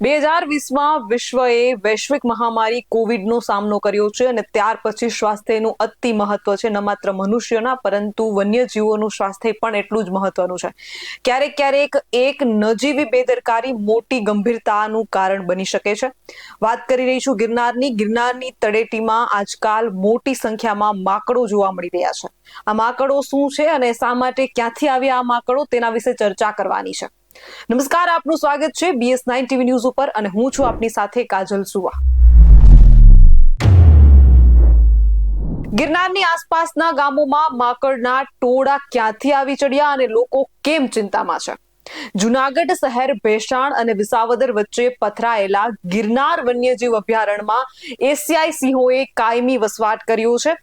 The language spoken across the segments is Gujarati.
બે હજાર વીસમાં વિશ્વએ વૈશ્વિક મહામારી કોવિડનો સામનો કર્યો છે અને ત્યાર પછી સ્વાસ્થ્યનું અતિ મહત્વ છે, ન માત્ર મનુષ્યના, પરંતુ વન્યજીવોનું સ્વાસ્થ્ય પણ એટલું જ મહત્વનું છે. ક્યારેક ક્યારેક એક નજીવી બેદરકારી મોટી ગંભીરતાનું કારણ બની શકે છે. વાત કરી રહી છું ગિરનારની. ગિરનારની તળેટીમાં આજકાલ મોટી સંખ્યામાં માકડો જોવા મળી રહ્યા છે. આ માકડો શું છે અને શા માટે ક્યાંથી આવ્યા આ માકડો તેના વિશે ચર્ચા કરવાની છે. નમસ્કાર, આપનું સ્વાગત છે બીએસ નાઇન ટીવી ન્યૂઝ ઉપર અને હું છું આપની સાથે કાજલ સુવા. ગિરનારની આસપાસના ગામોમાં માકડના ટોળા ક્યાંથી આવી ચડ્યા અને લોકો કેમ ચિંતામાં છે? જુનાગઢ શહેર ભેસાણ અને વિસાવદર વચ્ચે પથરાયેલા ગિરનાર વન્યજીવ અભયારણ્યમાં એશિયાઈ સિંહોએ કાયમી વસવાટ કર્યો છે.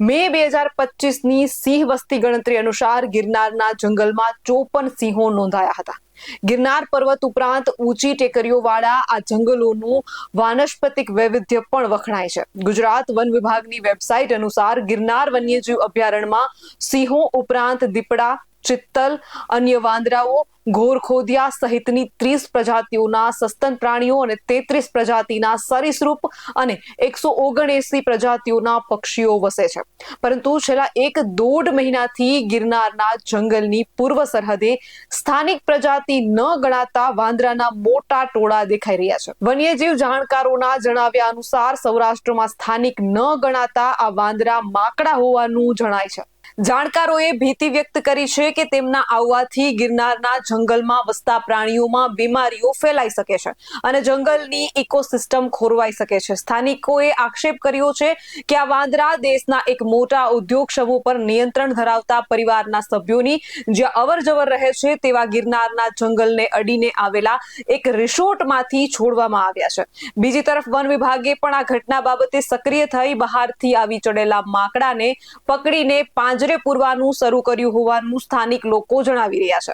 મે બે હજાર પચીસની સિંહ વસ્તી ગણતરી અનુસાર ગિરનારના જંગલમાં ચોપન સિંહો નોંધાયા હતા. ગિરનાર પર્વત ઉપરાંત ઊંચી ટેકરીઓ વાળા આ જંગલોનું વાનસ્પતિક વૈવિધ્ય પણ વખણાય છે. ગુજરાત વન વિભાગની વેબસાઇટ અનુસાર ગિરનાર વન્યજીવ અભયારણ્યમાં સિંહો ઉપરાંત દીપડા ચિત્તલ, અન્ય વાંદરાઓ ઘોરખોદિયા સહિતની ત્રીસ પ્રજાતિઓના સસ્તન પ્રાણીઓ અને તેત્રીસ પ્રજાતિના સરીસૃપ અને એકસો ઓગણએસી પ્રજાતિઓના પક્ષીઓ વસે છે. પરંતુ છેલ્લા એક દોઢ મહિનાથી ગિરનારના જંગલની પૂર્વ સરહદે સ્થાનિક પ્રજાતિ ન ગણાતા વાંદરાના મોટા ટોળા દેખાઈ રહ્યા છે. વન્યજીવ જાણકારોના જણાવ્યા અનુસાર સૌરાષ્ટ્રમાં સ્થાનિક ન ગણાતા આ વાંદરા માકડા હોવાનું જણાય છે. જાણકારોએ ભીતિ વ્યક્ત કરી છે કે તેમના આવવાથી ગિરનારના જંગલમાં વસતા પ્રાણીઓમાં બીમારીઓ ફેલાઈ શકે છે અને જંગલની ઇકોસિસ્ટમ ખોરવાઈ શકે છે. સ્થાનિકોએ આક્ષેપ કર્યો છે કે આ વાંદરા દેશના એક મોટા ઉદ્યોગ સમૂહ પર નિયંત્રણ ધરાવતા પરિવારના સભ્યોની જ્યાં અવર જવર રહે છે તેવા ગિરનારના જંગલને અડીને આવેલા એક રિસોર્ટમાંથી છોડવામાં આવ્યા છે. બીજી તરફ વન વિભાગે પણ આ ઘટના બાબતે સક્રિય થઈ બહારથી આવી ચડેલા માકડાને પકડીને પાંજરે પૂરવાનું શરૂ કર્યું હોવાનું સ્થાનિક લોકો જણાવી રહ્યા છે.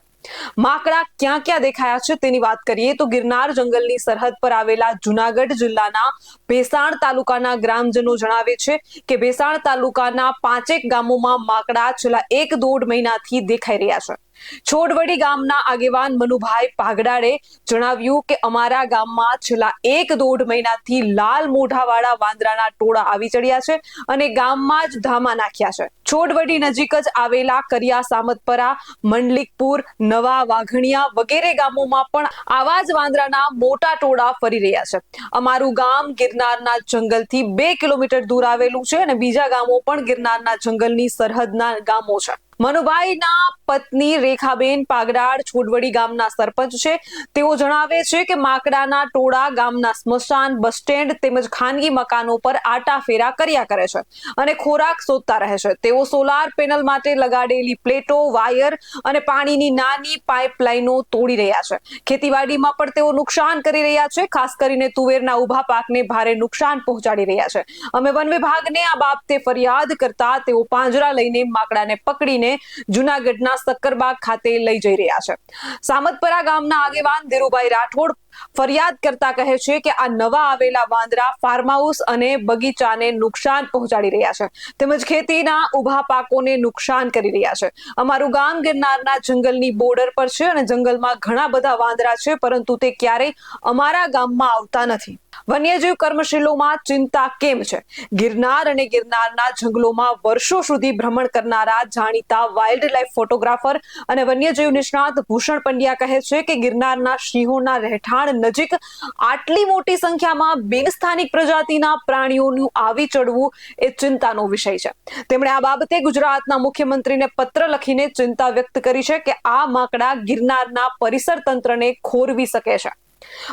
માકડા ક્યાં ક્યાં દેખાયા છે તેની વાત કરીએ તો ગિરનાર જંગલની સરહદ પર આવેલા જુનાગઢ જિલ્લાના ભેસાણ તાલુકાના ગ્રામજનો જણાવે છે કે ભેસાણ તાલુકાના પાંચેક ગામોમાં માકડા છેલ્લા એક દોઢ મહિનાથી દેખાઈ રહ્યા છે. છોડવડી ગામના આગેવાન મનુભાઈ પાગડાડે જણાવ્યું કે અમારા ગામમાં છેલ્લા એક દોઢ મહિનાથી લાલ મોઢાવાળા વાંદરાના ટોળા આવી ચડ્યા છે અને ગામમાં જ ધામા નાખ્યા છે. છોડવડી નજીક જ આવેલા કરિયા સામતપરા, મંડલિકપુર, નવા વાઘણિયા વગેરે ગામોમાં પણ આવા જ વાંદરાના મોટા ટોળા ફરી રહ્યા છે. અમારું ગામ ગિરનારના જંગલથી બે કિલોમીટર દૂર આવેલું છે અને બીજા ગામો પણ ગિરનારના જંગલની સરહદના ગામો છે. મનુભાઈના પત્ની રેખાબેન પાગડાડ છોડવડી ગામના સરપંચ છે. તેઓ જણાવે છે કે માકડાના ટોળા ગામના સ્મશાન બસ સ્ટેન્ડ તેમજ ખાનગી મકાનો પર આટા ફેરા કર્યા કરે છે અને ખોરાક શોધતા રહે છે. તેઓ સોલાર પેનલ માટે લગાડેલી પ્લેટો, વાયર અને પાણીની નાની પાઇપલાઇનો તોડી રહ્યા છે. ખેતીવાડીમાં પણ તેઓ નુકસાન કરી રહ્યા છે, ખાસ કરીને તુવેરના ઊભા પાકને ભારે નુકસાન પહોંચાડી રહ્યા છે. અમે વન વિભાગને આ બાબતે ફરિયાદ કરતા તેઓ પાંજરા લઈને માકડાને પકડીને જુનાગઢના સક્કરબાગ ખાતે લઈ જઈ રહ્યા છે. સામતપરા ગામના આગેવાન ધીરુભાઈ રાઠોડ ફરિયાદ કરતા કહે છે કે આ નવા આવેલા વાંદરા ફાર્મ હાઉસ અને બગીચાને નુકસાન પહોંચાડી રહ્યા છે. તેમજ ખેતીના ઊભા પાકોને નુકસાન કરી રહ્યા છે. અમારું ગામ ગિરનારના જંગલની બોર્ડર પર છે અને જંગલમાં ઘણા બધા વાંદરા છે, પરંતુ તે ક્યારેય અમારા ગામમાં આવતા નથી. વન્યજીવ કર્મશીલોમાં ચિંતા કેમ છે? ગિરનાર અને ગિરનારના જંગલોમાં વર્ષો સુધી ભ્રમણ કરનારા જાણીતા વાઇલ્ડ લાઈફ ફોટોગ્રાફર અને વન્યજીવ નિષ્ણાત ભૂષણ પંડ્યા કહે છે કે ગિરનારના સિંહોના રહેઠાણ નજીક આટલી મોટી સંખ્યામાં બિનસ્થાનિક પ્રજાતિના પ્રાણીઓનું આવી ચડવું એ ચિંતાનો વિષય છે. તેમણે આ બાબતે ગુજરાતના મુખ્યમંત્રીને પત્ર લખીને ચિંતા વ્યક્ત કરી છે કે આ માકડા ગિરનારના પરિસર તંત્રને ખોરવી શકે છે.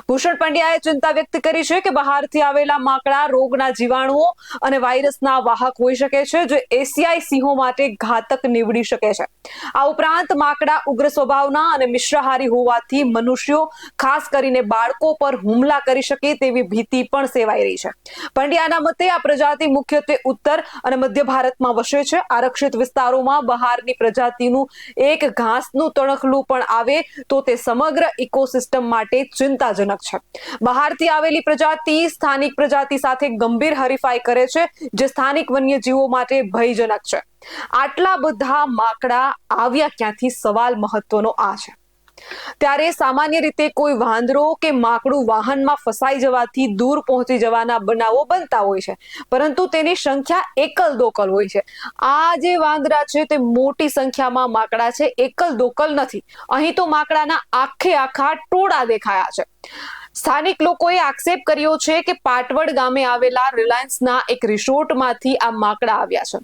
ભૂષણ પંડ્યાએ ચિંતા વ્યક્ત કરી છે કે બહારથી આવેલા માકડા, રોગના જીવાણુઓ અને વાયરસના વાહક હોઈ શકે છે, જે એશિયાઈ સિંહો માટે ઘાતક નીવડી શકે છે. આ ઉપરાંત માકડા ઉગ્ર સ્વભાવના અને મિશ્રાહારી હોવાથી મનુષ્યો, ખાસ કરીને બાળકો પર હુમલા કરી શકે તેવી ભીતિ પણ સેવાઈ રહી છે. પંડ્યાના મતે આ પ્રજાતિ મુખ્યત્વે ઉત્તર અને મધ્ય ભારતમાં વસે છે. આરક્ષિત વિસ્તારોમાં બહારની પ્રજાતિનું એક ઘાસનું તણખલું પણ આવે તો તે સમગ્ર ઇકોસિસ્ટમ માટે ચિંતા ચિંતાજનક છે. બહારથી આવેલી પ્રજાતિ સ્થાનિક પ્રજાતિ સાથે ગંભીર હરીફાઈ કરે છે, જે સ્થાનિક વન્યજીવો માટે ભયજનક છે. આટલા બધા માકડા આવ્યા ક્યાંથી? સવાલ મહત્વનો આ છે. ત્યારે સામાન્ય રીતે કોઈ વાંદરો કે માકડું વાહનમાં ફસાઈ જવાથી દૂર પહોંચી જવાના બનાવો બનતા હોય છે. પરંતુ તેની સંખ્યા એકલ દોકલ હોય છે. આ જે વાંદરા છે તે મોટી સંખ્યામાં માકડા છે, એકલ દોકલ નથી. અહીં તો માકડાના આખે આખા ટોળા દેખાયા છે. સ્થાનિક લોકોએ આક્ષેપ કર્યો છે કે પાટવડ ગામે આવેલા રિલાયન્સના એક રિસોર્ટમાંથી આ માકડા આવ્યા છે.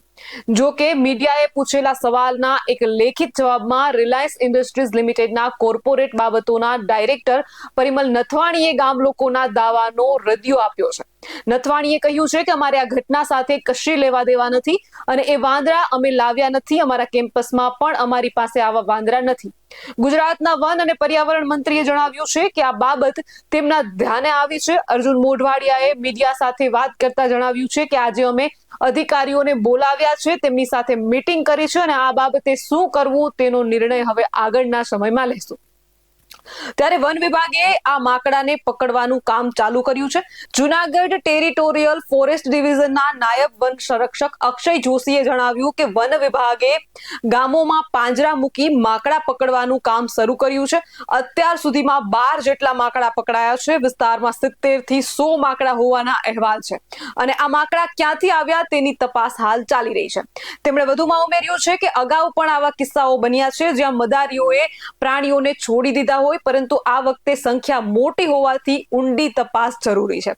જો કે મીડિયાએ પૂછેલા સવાલના એક લેખિત જવાબમાં રિલાયન્સ ઇન્ડસ્ટ્રીઝ લિમિટેડના કોર્પોરેટ બાબતોના ડાયરેક્ટર પરિમલ નથવાણીએ ગામ લોકોના દાવાનો રદિયો આપ્યો છે. નથવાણીએ કહ્યું છે કે અમારે આ ઘટના સાથે કશી લેવા દેવા નથી અને એ વાંદરા અમે લાવ્યા નથી, અમારા કેમ્પસમાં પણ અમારી પાસે આવા વાંદરા નથી. ગુજરાતના વન અને પર્યાવરણ મંત્રીએ જણાવ્યું છે કે આ બાબત તેમના ધ્યાને આવી છે. અર્જુન મોઢવાડિયાએ મીડિયા સાથે વાત કરતા જણાવ્યું છે કે આજે અમે અધિકારીઓને બોલાવ્યા છે, તેમની સાથે મીટિંગ કરી છે અને આ બાબતે શું કરવું તેનો નિર્ણય હવે આગળના સમયમાં લેશું. ત્યારે વન વિભાગે આ માકડાને પકડવાનું કામ ચાલુ કર્યું છે. જુનાગઢ ટેરિટોરિયલ ફોરેસ્ટ ડિવિઝનના નાયબ વન સંરક્ષક અક્ષય જોશીએ જણાવ્યું કે વન વિભાગે ગામોમાં પાંજરા મૂકી માકડા પકડવાનું કામ શરૂ કર્યું છે. અત્યાર સુધીમાં બાર જેટલા માકડા પકડાયા છે. વિસ્તારમાં સિત્તેરથી સો માકડા હોવાના અહેવાલ છે. અને આ માકડા ક્યાંથી આવ્યા તેની તપાસ હાલ ચાલી રહી છે. તેમણે વધુમાં ઉમેર્યું છે કે અગાઉ પણ આવા કિસ્સાઓ બન્યા છે જ્યાં મદારીઓએ પ્રાણીઓને છોડી દીધા હોય, પરંતુ આ વખતે સંખ્યા મોટી હોવાથી ઊંડી તપાસ જરૂરી છે.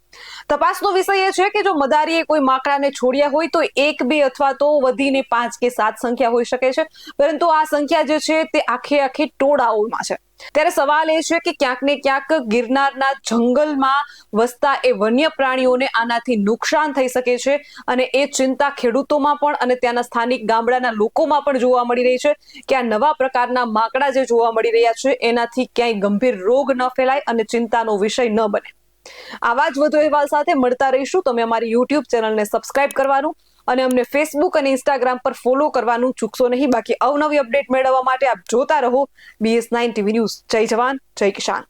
તપાસનો વિષય એ છે કે જો મદારીએ કોઈ માકડાને છોડ્યા હોય, તો એક, બે અથવા તો વધીને પાંચ કે સાત સંખ્યા હોઈ શકે છે. પરંતુ આ સંખ્યા જે છે, તે આખે આખી ટોળાઓમાં છે. ત્યારે સવાલ એ છે કે ક્યાંક ને ક્યાંક ગિરનારના જંગલમાં વસતા એ વન્ય પ્રાણીઓને આનાથી નુકસાન થઈ શકે છે અને એ ચિંતા ખેડૂતોમાં પણ અને ત્યાંના સ્થાનિક ગામડાના લોકોમાં પણ જોવા મળી રહી છે કે આ નવા પ્રકારના માકડા જે જોવા મળી રહ્યા છે, એનાથી ક્યાંય ગંભીર રોગ ન ફેલાય અને ચિંતાનો વિષય ન બને. આવા જ વધુ અહેવાલ સાથે મળતા રહીશું. તમે અમારી યુટ્યુબ ચેનલને સબસ્ક્રાઇબ કરવાનું અને અમને ફેસબુક અને ઇન્સ્ટાગ્રામ પર ફોલો કરવાનું ચૂકશો નહીં. બાકી અવનવી અપડેટ મેળવવા માટે આપ જોતા રહો. બીએસ નાઇન ટીવી ન્યૂઝ જય જવાન, જય કિસાન.